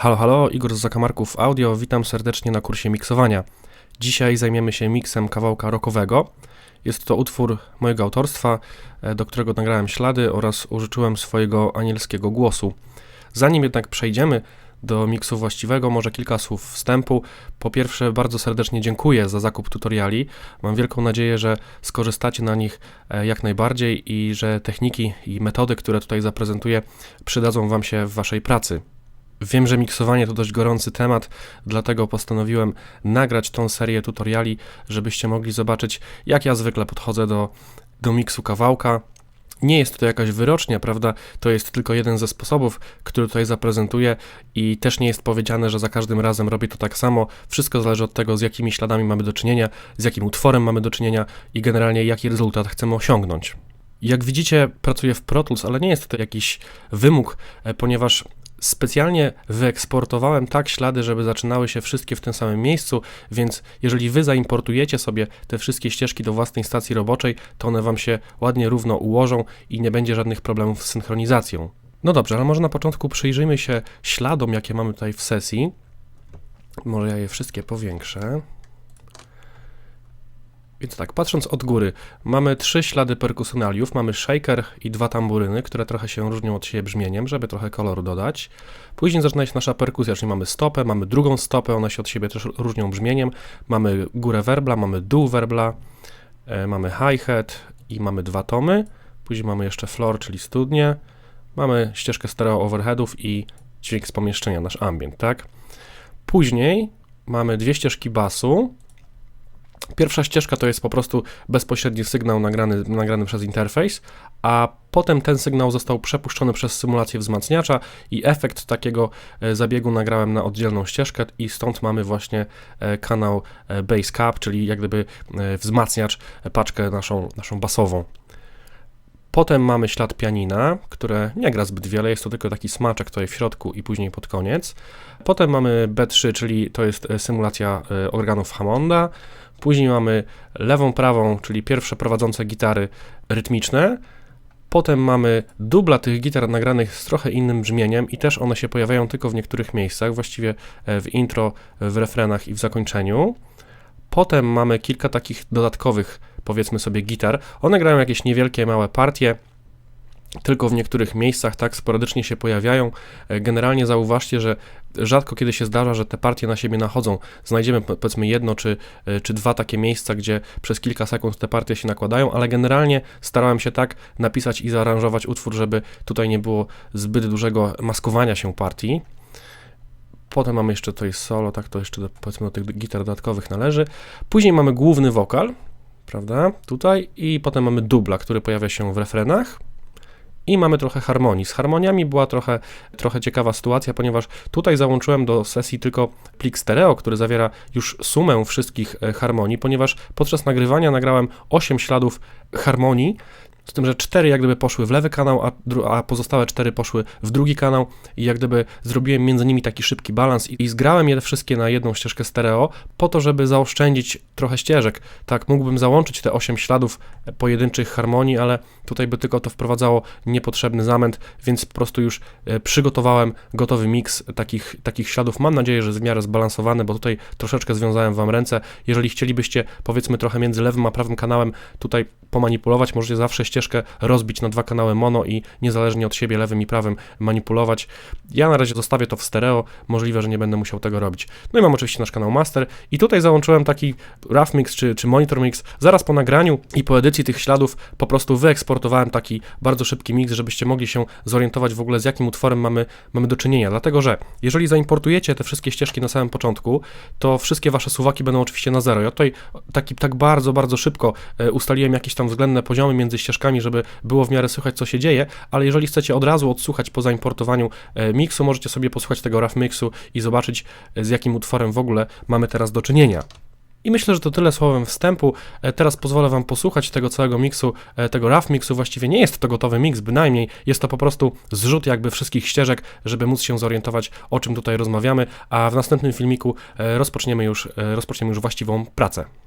Halo, halo, Igor z Zakamarków Audio, witam serdecznie na kursie miksowania. Dzisiaj zajmiemy się miksem kawałka rockowego. Jest to utwór mojego autorstwa, e, do którego nagrałem ślady oraz użyczyłem swojego anielskiego głosu. Zanim jednak przejdziemy do miksu właściwego, może kilka słów wstępu. Po pierwsze, bardzo serdecznie dziękuję za zakup tutoriali. Mam wielką nadzieję, że skorzystacie na nich e, jak najbardziej i że techniki i metody, które tutaj zaprezentuję, przydadzą Wam się w Waszej pracy. Wiem, że miksowanie to dość gorący temat, dlatego postanowiłem nagrać tą serię tutoriali, żebyście mogli zobaczyć, jak ja zwykle podchodzę do, do miksu kawałka. Nie jest to jakaś wyrocznia, prawda? To jest tylko jeden ze sposobów, który tutaj zaprezentuję i też nie jest powiedziane, że za każdym razem robię to tak samo. Wszystko zależy od tego, z jakimi śladami mamy do czynienia, z jakim utworem mamy do czynienia i generalnie jaki rezultat chcemy osiągnąć. Jak widzicie, pracuję w Pro Tools, ale nie jest to jakiś wymóg, e, ponieważ specjalnie wyeksportowałem tak ślady, żeby zaczynały się wszystkie w tym samym miejscu, więc jeżeli wy zaimportujecie sobie te wszystkie ścieżki do własnej stacji roboczej, to one wam się ładnie równo ułożą i nie będzie żadnych problemów z synchronizacją. No dobrze, ale może na początku przyjrzyjmy się śladom, jakie mamy tutaj w sesji. Może ja je wszystkie powiększę. Więc tak, patrząc od góry, mamy trzy ślady perkusjonaliów, mamy shaker i dwa tamburyny, które trochę się różnią od siebie brzmieniem, żeby trochę koloru dodać. Później zaczyna się nasza perkusja, czyli mamy stopę, mamy drugą stopę, one się od siebie też różnią brzmieniem. Mamy górę werbla, mamy dół werbla, e, mamy hi-hat i mamy dwa tomy. Później mamy jeszcze floor, czyli studnie. Mamy ścieżkę stereo overheadów i dźwięk z pomieszczenia, nasz ambient, tak? Później mamy dwie ścieżki basu, Pierwsza ścieżka to jest po prostu bezpośredni sygnał nagrany, nagrany przez interfejs, a potem ten sygnał został przepuszczony przez symulację wzmacniacza i efekt takiego e, zabiegu nagrałem na oddzielną ścieżkę i stąd mamy właśnie e, kanał e, Bass Cap, czyli jak gdyby wzmacniacz, paczkę naszą, naszą basową. Potem mamy ślad pianina, które nie gra zbyt wiele, jest to tylko taki smaczek tutaj w środku i później pod koniec. Potem mamy B3, czyli to jest symulacja organów Hammonda. Później mamy lewą, prawą, czyli pierwsze prowadzące gitary rytmiczne. Potem mamy dubla tych gitar nagranych z trochę innym brzmieniem i też one się pojawiają tylko w niektórych miejscach, właściwie e, w intro, w refrenach i w zakończeniu. Potem mamy kilka takich dodatkowych, powiedzmy sobie, gitar. One grają jakieś niewielkie, małe partie, tylko w niektórych miejscach tak sporadycznie się pojawiają. E, generalnie zauważcie, że rzadko kiedy się zdarza, że te partie na siebie nachodzą. Znajdziemy powiedzmy jedno czy, e, czy dwa takie miejsca, gdzie przez kilka sekund te partie się nakładają, ale generalnie starałem się tak napisać i zaaranżować utwór, żeby tutaj nie było zbyt dużego maskowania się partii. Potem mamy jeszcze tutaj solo, tak to jeszcze do, powiedzmy do tych gitar dodatkowych należy. Później mamy główny wokal, prawda, tutaj i potem mamy dubla, który pojawia się w refrenach i mamy trochę harmonii. Z harmoniami była trochę, trochę ciekawa sytuacja, ponieważ tutaj załączyłem do sesji tylko plik stereo, który zawiera już sumę wszystkich e, harmonii, ponieważ podczas nagrywania nagrałem 8 śladów harmonii, z tym, że cztery jak gdyby poszły w lewy kanał, a, a, pozostałe cztery poszły w drugi kanał i jak gdyby zrobiłem między nimi taki szybki balans i, i zgrałem je wszystkie na jedną ścieżkę stereo po to, żeby zaoszczędzić trochę ścieżek. Tak, mógłbym załączyć te osiem śladów pojedynczych harmonii, ale tutaj by tylko to wprowadzało niepotrzebny zamęt, więc po prostu już e, przygotowałem gotowy miks takich, takich śladów. Mam nadzieję, że w miarę zbalansowany, bo tutaj troszeczkę związałem Wam ręce. Jeżeli chcielibyście, powiedzmy trochę między lewym a prawym kanałem tutaj pomanipulować, możecie zawsze ścieżkę rozbić na dwa kanały mono i niezależnie od siebie lewym i prawym manipulować. Ja na razie zostawię to w stereo, możliwe, że nie będę musiał tego robić. No i mam oczywiście nasz kanał master i tutaj załączyłem taki rough mix czy, czy monitor mix. Zaraz po nagraniu i po edycji tych śladów po prostu wyeksportowałem taki bardzo szybki mix, żebyście mogli się zorientować w ogóle z jakim utworem mamy, mamy do czynienia. Dlatego, że jeżeli zaimportujecie te wszystkie ścieżki na samym początku, to wszystkie wasze suwaki będą oczywiście na zero. Ja tutaj taki, tak bardzo, bardzo szybko e, ustaliłem jakieś tam względne poziomy między ścieżkami, żeby było w miarę słychać, co się dzieje, ale jeżeli chcecie od razu odsłuchać po zaimportowaniu e, miksu, możecie sobie posłuchać tego rough mixu i zobaczyć, e, z jakim utworem w ogóle mamy teraz do czynienia. I myślę, że to tyle słowem wstępu. E, teraz pozwolę Wam posłuchać tego całego miksu, tego rough mixu. Właściwie nie jest to gotowy mix, bynajmniej jest to po prostu zrzut jakby wszystkich ścieżek, żeby móc się zorientować, o czym tutaj rozmawiamy, a w następnym filmiku rozpoczniemy już, rozpoczniemy już właściwą pracę.